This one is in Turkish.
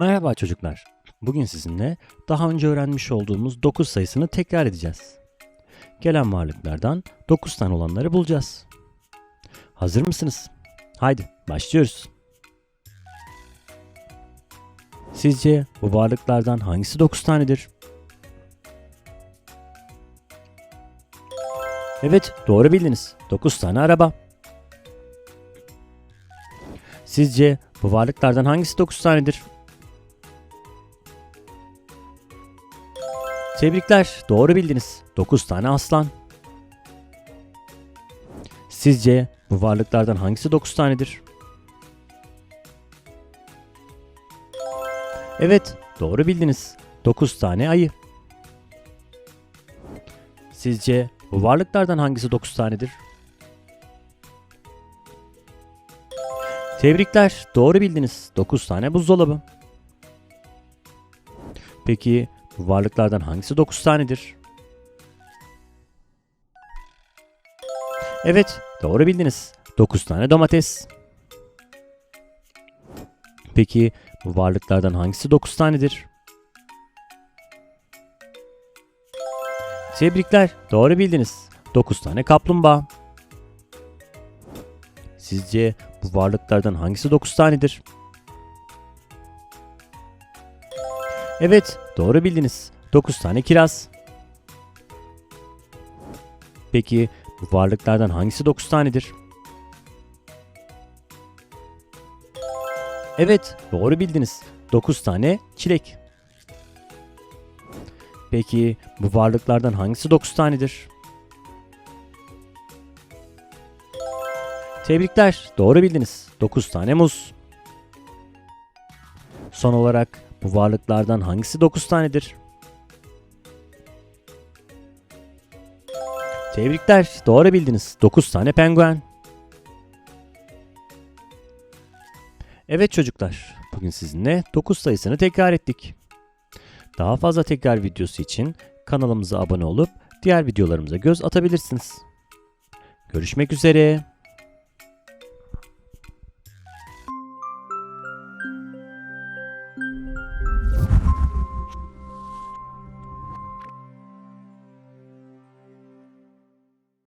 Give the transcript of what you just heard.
Merhaba çocuklar. Bugün sizinle daha önce öğrenmiş olduğumuz 9 sayısını tekrar edeceğiz. Gelen varlıklardan 9 tane olanları bulacağız. Hazır mısınız? Haydi başlıyoruz. Sizce bu varlıklardan hangisi 9 tanedir? Evet, doğru bildiniz. 9 tane araba. Sizce bu varlıklardan hangisi 9 tanedir? Tebrikler, doğru bildiniz. 9 tane aslan. Sizce bu varlıklardan hangisi 9 tanedir? Evet, doğru bildiniz. 9 tane ayı. Sizce bu varlıklardan hangisi 9 tanedir? Tebrikler, doğru bildiniz. 9 tane buzdolabı. Peki varlıklardan hangisi 9 tanedir? Evet, doğru bildiniz. 9 tane domates. Peki bu varlıklardan hangisi 9 tanedir? Tebrikler, doğru bildiniz. 9 tane kaplumbağa. Sizce bu varlıklardan hangisi 9 tanedir? Evet, doğru bildiniz. 9 tane kiraz. Peki bu varlıklardan hangisi 9 tanedir? Evet, doğru bildiniz. 9 tane çilek. Peki bu varlıklardan hangisi 9 tanedir? Tebrikler, doğru bildiniz. 9 tane muz. Son olarak bu varlıklardan hangisi 9 tanedir? Tebrikler, doğru bildiniz. 9 tane penguen. Evet çocuklar, bugün sizinle 9 sayısını tekrar ettik. Daha fazla tekrar videosu için kanalımıza abone olup diğer videolarımıza göz atabilirsiniz. Görüşmek üzere.